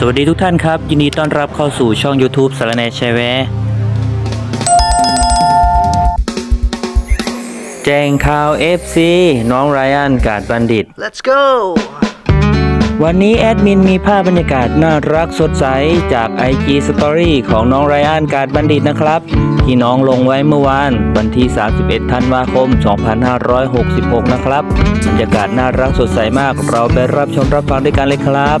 สวัสดีทุกท่านครับ ยินดีต้อนรับเข้าสู่ช่อง YouTube สารแหนแชร์แวร์แจ้งข่าว FC น้องไรอันกาดบัณฑิต Let's go! วันนี้แอดมินมีภาพบรรยากาศน่ารักสดใสจาก IG Story ของน้องไรอันกาดบัณฑิตนะครับ ที่น้องลงไว้เมื่อวาน วันที่ 31 ธันวาคม 2566 นะครับบรรยากาศน่ารักสดใสมากเราไปรับชมรับฟังด้วยกันเลยครับ